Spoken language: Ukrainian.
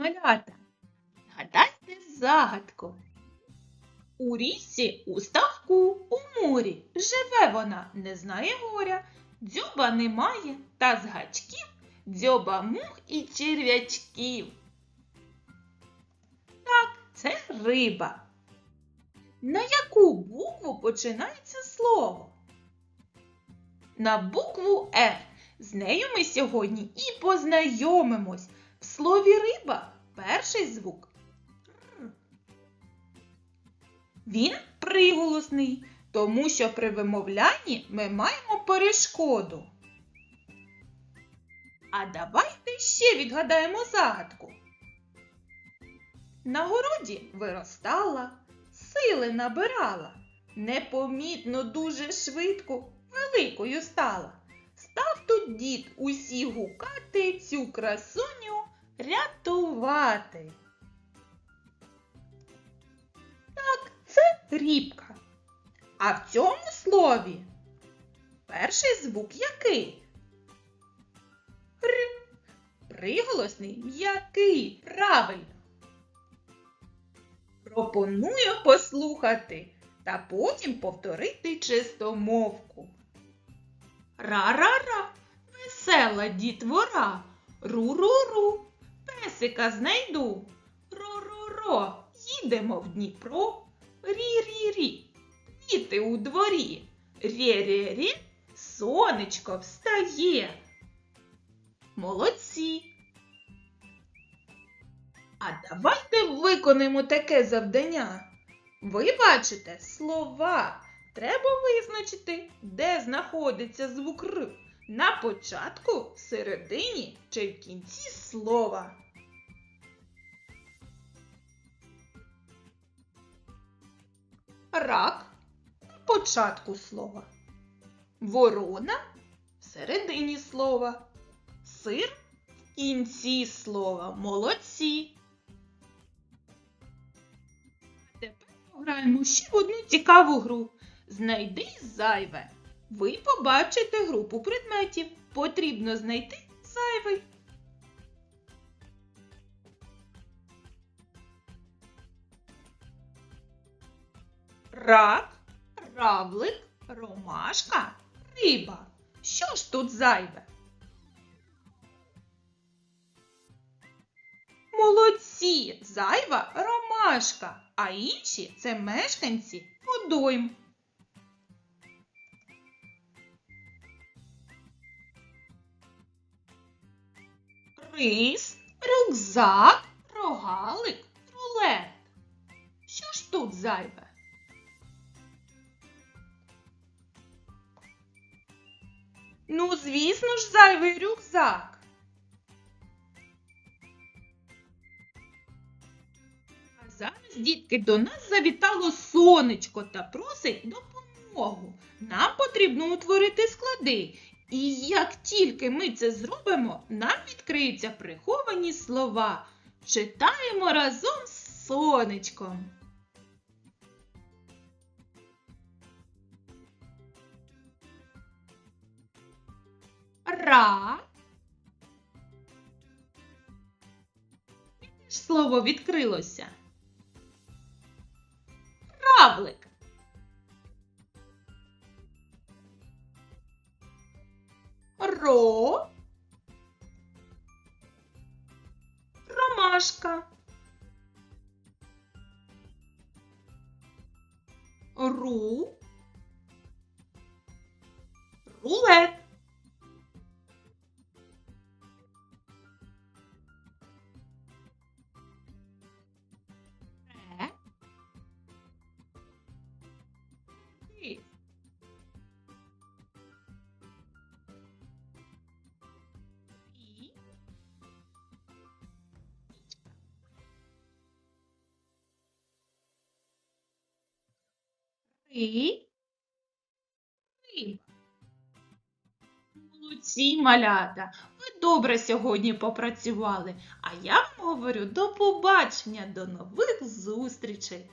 малята. Гадайте загадку. У річці, у ставку, у морі живе вона, не знає горя, дзьоба немає, та з гачків дзьоба мух і черв'ячків. Так, це риба. На яку букву починається слово? На букву Р. З нею ми сьогодні і познайомимось. В слові риба перший звук Він приголосний, тому що при вимовлянні ми маємо перешкоду. А давайте ще відгадаємо загадку. На городі виростала, сили набирала, непомітно дуже швидко великою стала. Став тут дід усі гукати цю красуню рятувати. Так, це рібка. А в цьому слові перший звук який? Р. Приголосний м'який, правильно. Пропоную послухати та потім повторити чистомовку. Ра-ра-ра, весела дітвора, ру-ру-ру, песика знайду. Ро-ро-ро, їдемо в Дніпро. Рі-рі-рі, діти у дворі. Рє-рє-рє, сонечко встає. Молодці. А давайте виконаємо таке завдання. Ви бачите слова. Треба визначити, де знаходиться звук Р. На початку, всередині чи в кінці слова. Рак на початку слова. Ворона всередині слова. Сир в кінці слова. Молодці. Тепер пограємо ще в одну цікаву гру. Знайди зайве. Ви побачите групу предметів. Потрібно знайти зайвий. Рак, равлик, ромашка, риба. Що ж тут зайве? Молодці! Зайва ромашка, а інші це мешканці водойм. Рис, рюкзак, рогалик, рулет. Що ж тут зайве? Ну, звісно ж, зайвий рюкзак. А зараз, дітки, до нас завітало сонечко та просить допомогу. Нам потрібно утворити склади. І як тільки ми це зробимо, нам відкриються приховані слова. Читаємо разом з сонечком. Ра. Яке ж Слово відкрилося. Равлик. Ро. Ромашка. Ру. Рулет. Ри. Риба. Молодці, малята. Ви добре сьогодні попрацювали. А я вам говорю до побачення, до нових зустрічей.